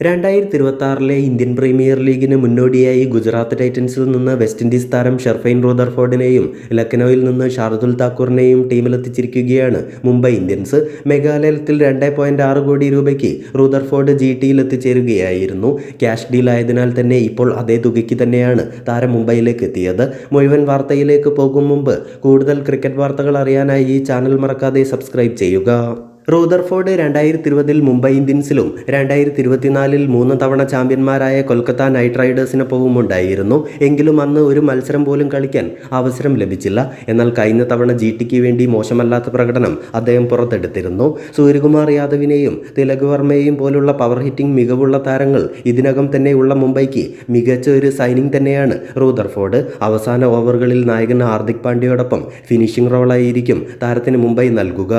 രണ്ടായിരത്തി ഇരുപത്തി ആറിലെ ഇന്ത്യൻ പ്രീമിയർ ലീഗിന് മുന്നോടിയായി ഗുജറാത്ത് ടൈറ്റൻസിൽ നിന്ന് വെസ്റ്റ് ഇൻഡീസ് താരം ഷെർഫൈൻ റോദർഫോർഡിനെയും ലക്നൌവിൽ നിന്ന് ഷാർദുൽ താക്കൂറിനെയും ടീമിലെത്തിച്ചിരിക്കുകയാണ് മുംബൈ ഇന്ത്യൻസ്. മേഘാലയത്തിൽ രണ്ട് പോയിന്റ് ആറ് കോടി രൂപയ്ക്ക് റൂദർഫോർഡ് ജി ടിയിൽ എത്തിച്ചേരുകയായിരുന്നു. ക്യാഷ് ഡീലായതിനാൽ തന്നെ ഇപ്പോൾ അതേ തുകയ്ക്ക് തന്നെയാണ് താരം മുംബൈയിലേക്ക് എത്തിയത്. മുഴുവൻ വാർത്തയിലേക്ക് പോകും മുമ്പ് കൂടുതൽ ക്രിക്കറ്റ് വാർത്തകൾ അറിയാനായി ഈ ചാനൽ മറക്കാതെ സബ്സ്ക്രൈബ് ചെയ്യുക. റൂദർഫോർഡ് രണ്ടായിരത്തി ഇരുപതിൽ മുംബൈ ഇന്ത്യൻസിലും രണ്ടായിരത്തി ഇരുപത്തിനാലിൽ മൂന്ന് തവണ ചാമ്പ്യന്മാരായ കൊൽക്കത്ത നൈറ്റ് റൈഡേഴ്സിനൊപ്പവും ഉണ്ടായിരുന്നു എങ്കിലും അന്ന് ഒരു മത്സരം പോലും കളിക്കാൻ അവസരം ലഭിച്ചില്ല. എന്നാൽ കഴിഞ്ഞ തവണ ജി ടിക്ക് വേണ്ടി മോശമല്ലാത്ത പ്രകടനം അദ്ദേഹം പുറത്തെടുത്തിരുന്നു. സൂര്യകുമാർ യാദവിനെയും തിലക് വർമ്മയെയും പോലുള്ള പവർ ഹിറ്റിംഗ് മികവുള്ള താരങ്ങൾ ഇതിനകം തന്നെയുള്ള മുംബൈക്ക് മികച്ച ഒരു സൈനിങ് തന്നെയാണ് റൂദർഫോർഡ്. അവസാന ഓവറുകളിൽ നായകൻ ഹാർദിക് പാണ്ഡ്യയോടൊപ്പം ഫിനിഷിംഗ് റോളായിരിക്കും താരത്തിന് മുംബൈ നൽകുക.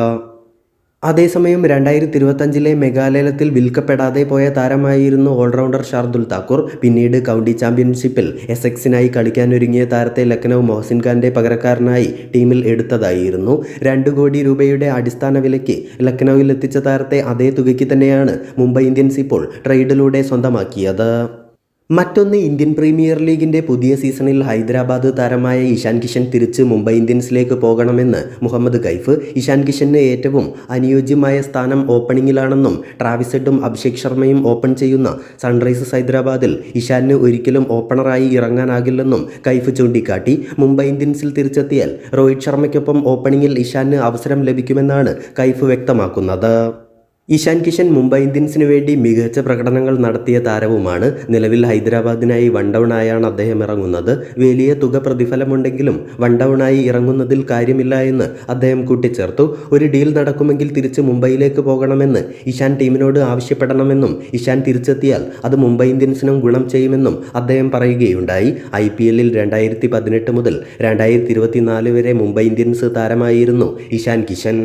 അതേസമയം രണ്ടായിരത്തി ഇരുപത്തഞ്ചിലെ മെഗാലയത്തിൽ വിൽക്കപ്പെടാതെ പോയ താരമായിരുന്നു ഓൾറൗണ്ടർ ഷാർദുൽ താക്കൂർ. പിന്നീട് കൗണ്ടി ചാമ്പ്യൻഷിപ്പിൽ എസ് എക്സിനായി കളിക്കാനൊരുങ്ങിയ താരത്തെ ലക്നൗ മൊഹസിൻ ഖാന്റെ പകരക്കാരനായി ടീമിൽ എടുത്തതായിരുന്നു. രണ്ട് കോടി രൂപയുടെ അടിസ്ഥാന വിലയ്ക്ക് ലക്നൌവിൽ എത്തിച്ച താരത്തെ അതേ തുകയ്ക്ക് തന്നെയാണ് മുംബൈ ഇന്ത്യൻസ് ഇപ്പോൾ ട്രേഡിലൂടെ സ്വന്തമാക്കിയത്. മറ്റൊന്ന് ഇന്ത്യൻ പ്രീമിയർ ലീഗിന്റെ പുതിയ സീസണിൽ ഹൈദരാബാദ് താരമായ ഇഷാൻ കിഷൻ തിരിച്ച് മുംബൈ ഇന്ത്യൻസിലേക്ക് പോകണമെന്ന് മുഹമ്മദ് കൈഫ്. ഇഷാൻ കിഷന് ഏറ്റവും അനുയോജ്യമായ സ്ഥാനം ഓപ്പണിംഗിലാണെന്നും ട്രാവിസെഡും അഭിഷേക് ശർമ്മയും ഓപ്പൺ ചെയ്യുന്ന സൺറൈസേഴ്സ് ഹൈദരാബാദിൽ ഇഷാന് ഒരിക്കലും ഓപ്പണറായി ഇറങ്ങാനാകില്ലെന്നും കൈഫ് ചൂണ്ടിക്കാട്ടി. മുംബൈ ഇന്ത്യൻസിൽ തിരിച്ചെത്തിയാൽ രോഹിത് ശർമ്മയ്ക്കൊപ്പം ഓപ്പണിംഗിൽ ഇഷാന് അവസരം ലഭിക്കുമെന്നാണ് കൈഫ് വ്യക്തമാക്കുന്നത്. ഇഷാൻ കിഷൻ മുംബൈ ഇന്ത്യൻസിന് വേണ്ടി മികച്ച പ്രകടനങ്ങൾ നടത്തിയ താരവുമാണ്. നിലവിൽ ഹൈദരാബാദിനായി വൺ ഡൗൺ ആയാണ് അദ്ദേഹം ഇറങ്ങുന്നത്. വലിയ തുക പ്രതിഫലമുണ്ടെങ്കിലും വൺ ഡൗൺ ആയി ഇറങ്ങുന്നതിൽ കാര്യമില്ല എന്ന് അദ്ദേഹം കൂട്ടിച്ചേർത്തു. ഒരു ഡീൽ നടക്കുമെങ്കിൽ തിരിച്ച് മുംബൈയിലേക്ക് പോകണമെന്ന് ഇഷാൻ ടീമിനോട് ആവശ്യപ്പെടണമെന്നും ഇഷാൻ തിരിച്ചെത്തിയാൽ അത് മുംബൈ ഇന്ത്യൻസിനും ഗുണം ചെയ്യുമെന്നും അദ്ദേഹം പറയുകയുണ്ടായി. ഐ പി എല്ലിൽ രണ്ടായിരത്തി പതിനെട്ട് മുതൽ രണ്ടായിരത്തി ഇരുപത്തിനാല് വരെ മുംബൈ ഇന്ത്യൻസ് താരമായിരുന്നു ഇഷാൻ കിഷൻ.